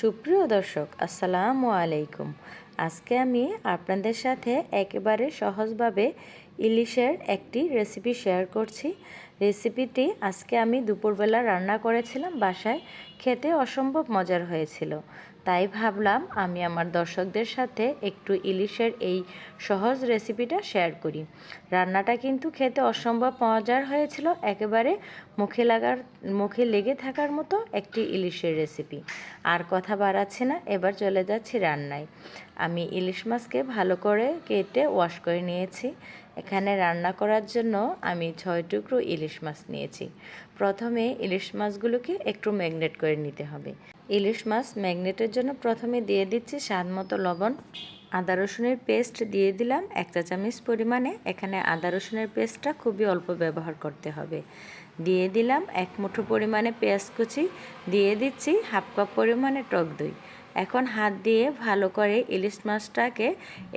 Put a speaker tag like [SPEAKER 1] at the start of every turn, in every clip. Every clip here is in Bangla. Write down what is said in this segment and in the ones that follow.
[SPEAKER 1] সুপ্রিয় দর্শক আসসালামু আলাইকুম। আজকে আমি আপনাদের সাথে একেবারে সহজভাবে ইলিশের একটি রেসিপি শেয়ার করছি। রেসিপিটি আজকে আমি দুপুরবেলা রান্না করেছিলাম, বাসায় খেতে অসম্ভব মজার হয়েছিল। তাই ভাবলাম আমি আমার দর্শকদের সাথে একটু ইলিশের এই সহজ রেসিপিটা শেয়ার করি। রান্নাটা কিন্তু খেতে অসম্ভব মজার হয়েছিল, একেবারে মুখে লাগার, মুখে লেগে থাকার মতো একটি ইলিশের রেসিপি আর কথা বাড়াচ্ছি না, এবার চলে যাচ্ছি রান্নায়। আমি ইলিশ মাছকে ভালো করে কেটে ওয়াশ করে নিয়েছি। এখানে রান্না করার জন্য আমি ছয় টুকরো ইলিশ মাছ নিয়েছি। প্রথমে ইলিশ মাছগুলোকে একটু ম্যাগনেট করে নিতে হবে। ইলিশ মাছ ম্যাগনেটের জন্য প্রথমে দিয়ে দিচ্ছি স্বাদ মতো লবণ। আদা রসুনের পেস্ট দিয়ে দিলাম এক চা চামচ পরিমাণে। এখানে আদা রসুনের পেস্টটা খুবই অল্প ব্যবহার করতে হবে। দিয়ে দিলাম এক মুঠো পরিমাণে পেঁয়াজ কুচি। দিয়ে দিচ্ছি হাফ কাপ পরিমাণে টক দই। এখন হাত দিয়ে ভালো করে ইলিশ মাছটাকে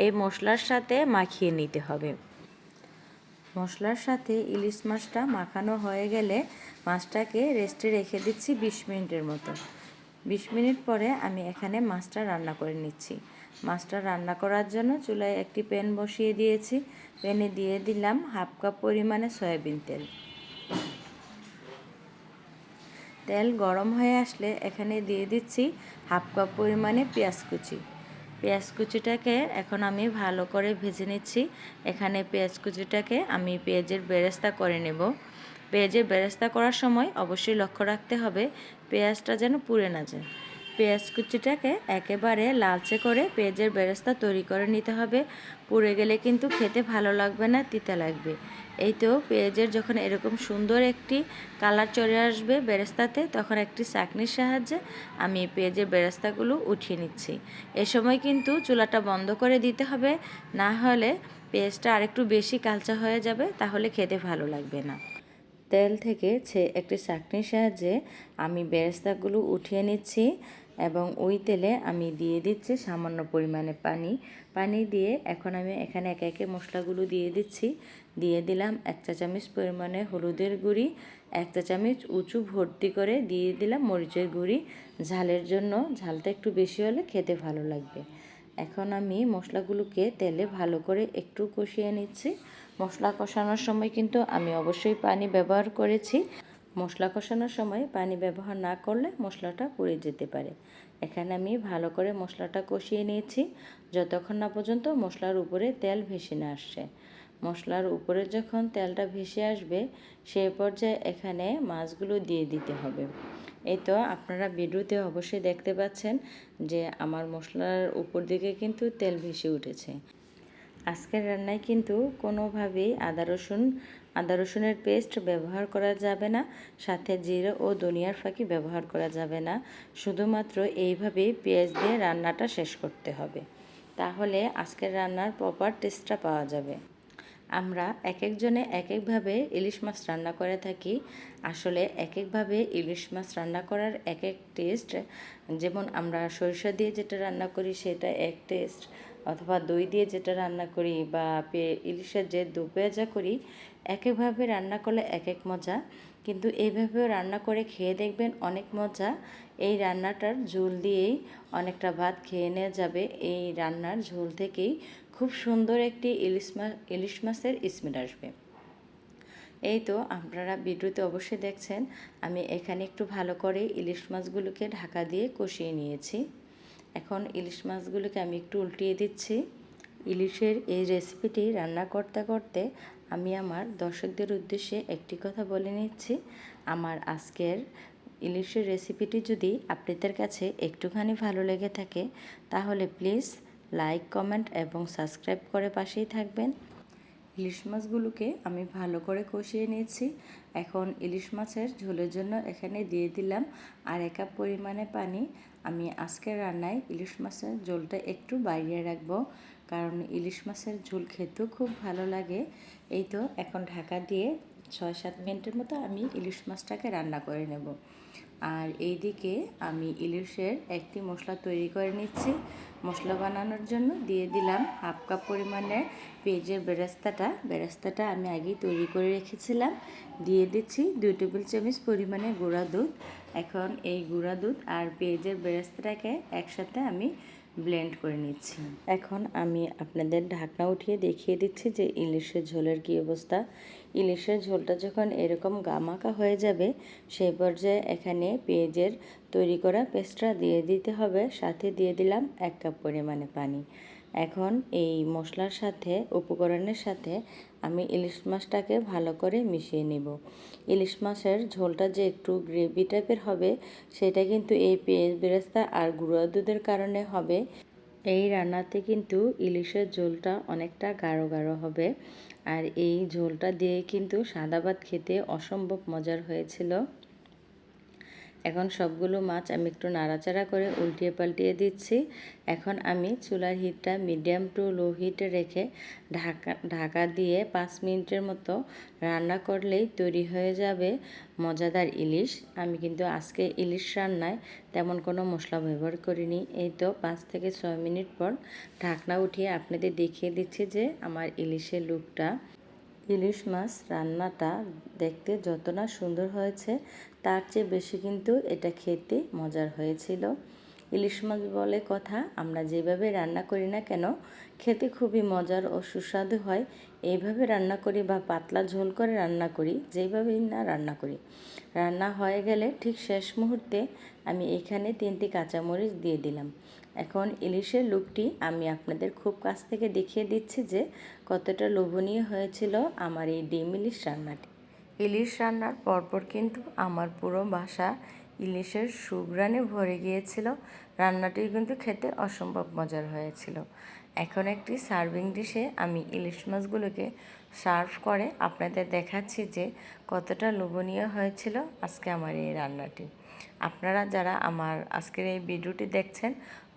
[SPEAKER 1] এই মশলার সাথে মাখিয়ে নিতে হবে। মশলার সাথে ইলিশ মাছটা মাখানো হয়ে গেলে মাছটাকে রেস্টে রেখে দিচ্ছি বিশ মিনিটের মতো। বিশ মিনিট পরে আমি এখানে মাছটা রান্না করে নিচ্ছি। মাছটা রান্না করার জন্য চুলায় একটি প্যান বসিয়ে দিয়েছি। প্যানে দিয়ে দিলাম হাফ কাপ পরিমাণে সয়াবিন তেল। তেল গরম হয়ে আসলে এখানে দিয়ে দিচ্ছি হাফ কাপ পরিমাণে পেঁয়াজ কুচি। পেঁয়াজ কুচিটাকে এখন আমি ভালো করে ভেজে নিচ্ছি। এখানে পেঁয়াজ কুচিটাকে আমি পেঁয়াজের বেরেস্তা করে নেব। পেঁয়াজের বেরেস্তা করার সময় অবশ্যই লক্ষ্য রাখতে হবে, পেঁয়াজটা যেন পুড়ে না যায়। পেঁয়াজ কুচিটাকে একেবারে লালচে করে পেঁয়াজের বেরেস্তা তৈরি করে নিতে হবে। পুড়ে গেলে কিন্তু খেতে ভালো লাগবে না, তিতা লাগবে। এই তো পেঁয়াজের যখন এরকম সুন্দর একটি কালার চলে আসবে বেরেস্তাতে, তখন একটি চাকনির সাহায্যে আমি পেঁয়াজের বেরেস্তাগুলো উঠিয়ে নিচ্ছি। এ সময় কিন্তু চুলাটা বন্ধ করে দিতে হবে, না হলে পেঁয়াজটা আরেকটু বেশি কালচা হয়ে যাবে, তাহলে খেতে ভালো লাগবে না। তেল থেকে একটি চাকনির সাহায্যে আমি বেরেস্তাগুলো উঠিয়ে নিচ্ছি। এবং ওই তেলে আমি দিয়ে দিচ্ছি সামান্য পরিমাণে পানি। পানি দিয়ে এখন আমি এখানে একে একে মশলাগুলো দিয়ে দিচ্ছি। দিয়ে দিলাম এক চা চামচ পরিমাণে হলুদের গুঁড়ি, এক চা চামচ উঁচু ভর্তি করে দিয়ে দিলাম মরিচের গুঁড়ি। ঝালের জন্য ঝালটা একটু বেশি হলে খেতে ভালো লাগবে। এখন আমি মশলাগুলোকে তেলে ভালো করে একটু কষিয়ে নিচ্ছি। মশলা কষানোর সময় কিন্তু আমি অবশ্যই পানি ব্যবহার করেছি। মশলা কষানোর সময় পানি ব্যবহার না করলে মশলাটা পুড়ে যেতে পারে। এখানে আমি ভালো করে মশলাটা কষিয়ে নিয়েছি। যতক্ষণ না পর্যন্ত মশলার উপরে তেল ভেসে না আসছে মশলার উপরে যখন তেলটা ভেসে আসবে সেই পর্যায়ে এখানে মাছগুলো দিয়ে দিতে হবে। এই তো আপনারা ভিডিওতে অবশ্যই দেখতে পাচ্ছেন যে আমার মশলার উপর দিকে কিন্তু তেল ভেসে উঠেছে। আজকের রান্নায় কিন্তু কোনোভাবেই আদা রসুন, আদা রসুনের পেস্ট ব্যবহার করা যাবে না। সাথে জিরে ও ধনিয়ার ফাঁকি ব্যবহার করা যাবে না। শুধুমাত্র এইভাবেই পেঁয়াজ দিয়ে রান্নাটা শেষ করতে হবে। তাহলে আজকের রান্নার প্রপার টেস্টটা পাওয়া যাবে। আমরা এক একজনে এক একভাবে ইলিশ মাছ রান্না করে থাকি। আসলে এক একভাবে ইলিশ মাছ রান্না করার এক এক টেস্ট যেমন আমরা সরিষা দিয়ে যেটা রান্না করি সেটা এক টেস্ট অথবা দই দিয়ে যেটা রান্না করি বা ইলিশের যে দু পেঁয়াজা করি এক একভাবে রান্না করলে এক এক মজা। কিন্তু এইভাবেও রান্না করে খেয়ে দেখবেন অনেক মজা। এই রান্নাটার ঝোল দিয়েই অনেকটা ভাত খেয়ে নেওয়া যাবে। এই রান্নার ঝোল থেকেই খুব সুন্দর একটি ইলিশ মাছ ইলিশ মাছের স্মেল আসবে। এই তো আপনারা ভিডিওতে অবশ্যই দেখছেন। আমি এখানে একটু ভালো করে ইলিশ মাছগুলোকে ঢাকা দিয়ে কষিয়ে নিয়েছি। এখন ইলিশ মাছগুলোকে আমি একটু উল্টিয়ে দিচ্ছি। ইলিশের এই রেসিপিটি রান্না করতে করতে আমি আমার দর্শকদের উদ্দেশ্যে একটি কথা বলে নিচ্ছি। আমার আজকের ইলিশের রেসিপিটি যদি আপনাদের কাছে একটুখানি ভালো লেগে থাকে, তাহলে প্লিজ লাইক কমেন্ট এবং সাবস্ক্রাইব করে পাশেই থাকবেন। ইলিশ মাছগুলোকে আমি ভালো করে কষিয়ে নিয়েছি। এখন ইলিশ মাছের ঝোলের জন্য এখানে দিয়ে দিলাম আর এক কাপ পরিমাণে পানি। আমি আজকে রান্নায় ইলিশ মাছের ঝোলটা একটু বাড়িয়ে রাখব, কারণ ইলিশ মাছের ঝোল খেতেও খুব ভালো লাগে। এই তো এখন ঢাকা দিয়ে ছয় সাত মিনিটের মতো আমি ইলিশ মাছটাকে রান্না করে নেব। আর এইদিকে আমি ইলিশের একটি মশলা তৈরি করে নিচ্ছি। মশলা বানানোর জন্য দিয়ে দিলাম হাফ কাপ পরিমাণে পেঁয়াজের বেরাস্তাটা। বেরাস্তাটা আমি আগেই তৈরি করে রেখেছিলাম। দিয়ে দিচ্ছি দুই টেবিল চামচ পরিমাণে গুঁড়া দুধ। এখন এই গুঁড়া দুধ আর পেঁয়াজের বেরাস্তাটাকে একসাথে আমি ব্লেন্ড করে নিচ্ছি। এখন আমি আপনাদের ঢাকনা উঠিয়ে দেখিয়ে দিচ্ছি যে ইলিশের ঝোলের কী অবস্থা। ইলিশের ঝোলটা যখন এরকম গামাকা হয়ে যাবে, সেই পর্যায়ে এখানে পেঁয়াজের তৈরি করা পেস্টটা দিয়ে দিতে হবে। সাথে দিয়ে দিলাম এক কাপ পরিমাণে পানি। এখন এই মশলার সাথে, উপকরণের সাথে আমি ইলিশ মাছটাকে ভালো করে মিশিয়ে নেব। ইলিশ মাছের ঝোলটা যে একটু গ্রেভি টাইপের হবে, সেটা কিন্তু এই পেঁয়াজ, বেরেস্তা আর গুঁড়া দুধের কারণে হবে। এই রান্নাতে কিন্তু ইলিশের ঝোলটা অনেকটা গাঢ় গাঢ় হবে। আর এই ঝোলটা দিয়ে কিন্তু সাদা ভাত খেতে অসম্ভব মজার হয়েছিল। এখন সবগুলো মাছ আমি একটু নাড়াচাড়া করে উল্টিয়ে পাল্টিয়ে দিচ্ছি। এখন আমি চুলার হিটটা মিডিয়াম টু লো হিটে রেখে ঢাকা ঢাকা দিয়ে পাঁচ মিনিটের মতো রান্না করলেই তৈরি হয়ে যাবে মজাদার ইলিশ। আমি কিন্তু আজকে ইলিশ রান্নায় তেমন কোনো মশলা ব্যবহার করিনি। এই তো পাঁচ থেকে ছয় মিনিট পর ঢাকনা উঠিয়ে আপনাদের দেখিয়ে দিচ্ছি যে আমার ইলিশের লুকটা। ইলিশ মাছ রান্নাটা দেখতে যত না সুন্দর হয়েছে, তার চেয়ে বেশি কিন্তু এটা খেতে মজার হয়েছিল। ইলিশ মাছ বলে কথা। আমরা যেভাবে রান্না করি না কেন, খেতে খুবই মজার ও সুস্বাদু হয়। এইভাবে রান্না করি বা পাতলা ঝোল করে রান্না করি যেইভাবেই না রান্না করি। রান্না হয়ে গেলে ঠিক শেষ মুহূর্তে আমি এখানে তিনটি কাঁচামরিচ দিয়ে দিলাম। এখন ইলিশের লুকটি আমি আপনাদের খুব কাছ থেকে দেখিয়ে দিচ্ছি যে কতটা লোভনীয় হয়েছিল আমার এই ডিম ইলিশ রান্নাটি। ইলিশ রান্নার পরপর কিন্তু আমার পুরো বাসা ইলিশের সুগ্রানে ভরে গিয়েছিল। রান্নাটি কিন্তু খেতে অসম্ভব মজার হয়েছিল। এখন একটি সার্ভিং ডিশে আমি ইলিশ মাছগুলোকে সার্ভ করে আপনাদের দেখাচ্ছি যে কতটা লোভনীয় হয়েছিল আজকে আমার এই রান্নাটি। আপনারা যারা আমার আজকের এই ভিডিওটি দেখছেন,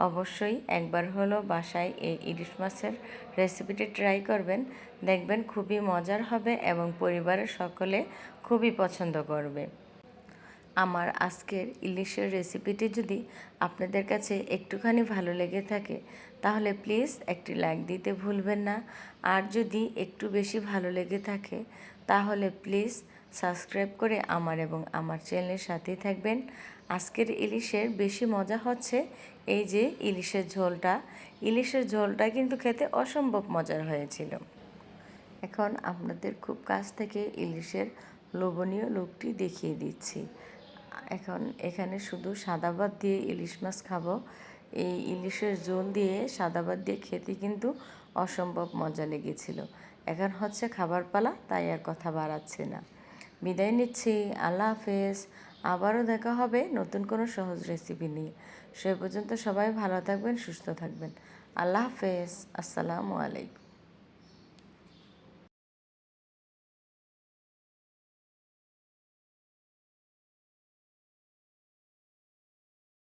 [SPEAKER 1] অবশ্যই একবার হলো বাসায় এই ইলিশ মাছের রেসিপিটি ট্রাই করবেন। দেখবেন খুবই মজার হবে এবং পরিবারের সকলে খুবই পছন্দ করবে। আমার আজকের ইলিশের রেসিপিটি যদি আপনাদের কাছে একটুখানি ভালো লেগে থাকে, তাহলে প্লিজ একটি লাইক দিতে ভুলবেন না। আর যদি একটু বেশি ভালো লেগে থাকে, তাহলে প্লিজ সাবস্ক্রাইব করে আমার এবং আমার চ্যানেলের সাথেই থাকবেন। আজকের ইলিশের বেশি মজা হচ্ছে এই যে ইলিশের ঝোলটা। ইলিশের ঝোলটা কিন্তু খেতে অসম্ভব মজার হয়েছিল। এখন আপনাদের খুব কাছ থেকে ইলিশের লোভনীয় লোকটি দেখিয়ে দিচ্ছি। এখন এখানে শুধু সাদা ভাত দিয়ে ইলিশ মাছ খাব। এই ইলিশের জোল দিয়ে সাদা ভাত দিয়ে খেতে কিন্তু অসম্ভব মজা লেগেছিল। এখন হচ্ছে খাবার পালা, তাই আর কথা বাড়াচ্ছে না। বিদায় নিচ্ছি, আল্লাহ হাফেজ। আবারও দেখা হবে নতুন কোনো সহজ রেসিপি নিয়ে। সে পর্যন্ত সবাই ভালো থাকবেন, সুস্থ থাকবেন। আল্লাহ হাফেজ, আসসালামু আলাইকুম।